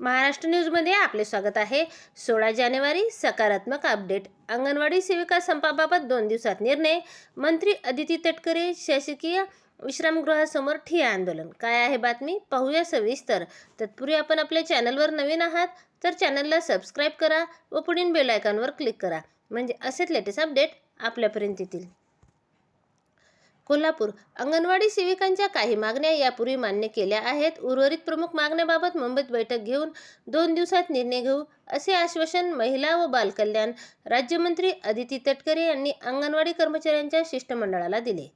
महाराष्ट्र न्यूजमध्ये आपले स्वागत आहे. सोळा जानेवारी सकारात्मक अपडेट. अंगणवाडी सेविका संपाबाबत दोन दिवसात निर्णय. मंत्री अदिती तटकरे शासकीय विश्रामगृहासमोर ठिया आंदोलन. काय आहे बातमी? पाहूया सविस्तर. तत्पूर्वी आपण आपल्या चॅनलवर नवीन आहात तर चॅनलला सबस्क्राईब करा व पुढील बेलायकॉनवर क्लिक करा. म्हणजे असेच लेटेस्ट अपडेट आपल्यापर्यंत येतील. कोल्हापूर. अंगणवाडी सेविकांच्या काही मागण्या यापूर्वी मान्य केल्या आहेत. उर्वरित प्रमुख मागण्याबाबत मुंबईत बैठक घेऊन दोन दिवसात निर्णय घेऊ असे आश्वासन महिला व बालकल्याण राज्यमंत्री अदिती तटकरे यांनी अंगणवाडी कर्मचाऱ्यांच्या शिष्टमंडळाला दिले.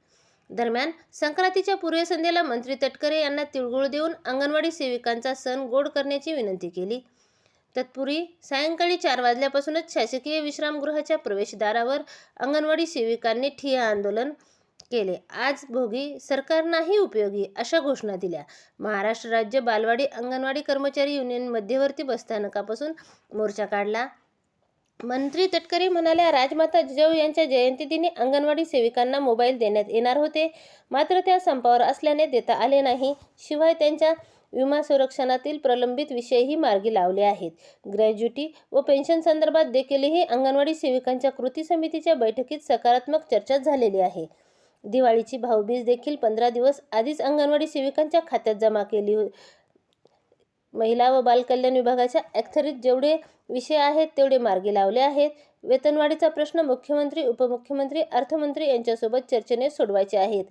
दरम्यान संक्रांतीच्या पूर्वसंध्येला मंत्री तटकरे यांना तिळगुळ देऊन अंगणवाडी सेविकांचा सण गोड करण्याची विनंती केली. तत्पूर्वी सायंकाळी चार वाजल्यापासूनच शासकीय विश्रामगृहाच्या प्रवेशद्वारावर अंगणवाडी सेविकांनी ठिय्या आंदोलन केले. आज भोगी सरकार नाही उपयोगी अशा घोषणा दिल्या. महाराष्ट्र राज्य बालवाडी अंगणवाडी कर्मचारी युनियन मध्यवर्ती बसस्थानकापासून मोर्चा काढला. मंत्री तटकरे म्हणाल्या राजमाता जिजाऊ यांच्या जयंतीदिनी अंगणवाडी सेविकांना मोबाईल देण्यात येणार होते. मात्र त्या संपावर असल्याने देता आले नाही. शिवाय त्यांच्या विमा संरक्षणातील प्रलंबित विषयही मार्गी लावले आहेत. ग्रॅज्युटी व पेन्शन संदर्भात देखीलही अंगणवाडी सेविकांच्या कृती समितीच्या बैठकीत सकारात्मक चर्चा झालेली आहे. दिवाळीची भाऊबीज देखील पंधरा दिवस आधीच अंगणवाडी सेविकांच्या खात्यात जमा केली हो महिला व बालकल्याण विभागाच्या अखत्यारीत जेवढे विषय आहेत तेवढे मार्गी लावले आहेत. वेतनवाढीचा प्रश्न मुख्यमंत्री उपमुख्यमंत्री अर्थमंत्री यांच्यासोबत चर्चेने सोडवायचे आहेत.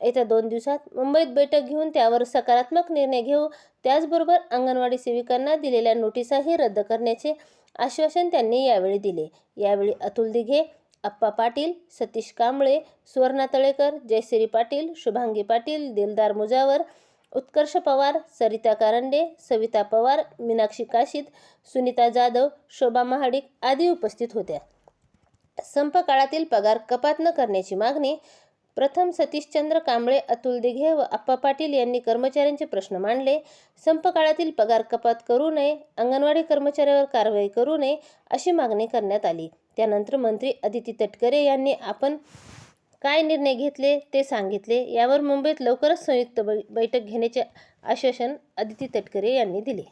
येत्या दोन दिवसात मुंबईत बैठक घेऊन त्यावर सकारात्मक निर्णय घेऊ त्याचबरोबर अंगणवाडी सेविकांना दिलेल्या नोटिसाही रद्द करण्याचे आश्वासन त्यांनी यावेळी दिले. यावेळी अतुल दिघे अप्पा पाटील सतीश कांबळे सुवर्णा तळेकर जयश्री पाटील शुभांगी पाटील दिलदार मुजावर उत्कर्ष पवार सरिता कारंडे सविता पवार मीनाक्षी काशीद सुनीता जाधव शोभा महाडिक आदी उपस्थित होत्या. संप काळातील पगार कपात न करण्याची मागणी प्रथम सतीशचंद्र कांबळे अतुल दिघे व आप्पा पाटील यांनी कर्मचाऱ्यांचे प्रश्न मांडले. संप काळातील पगार कपात करू नये अंगणवाडी कर्मचाऱ्यावर कारवाई करू नये अशी मागणी करण्यात आली. त्यानंतर मंत्री अदिती तटकरे यांनी आपण काय निर्णय घेतले ते सांगितले. यावर मुंबईत लवकरच संयुक्त बै बैठक घेण्याचे आश्वासन अदिती तटकरे यांनी दिले.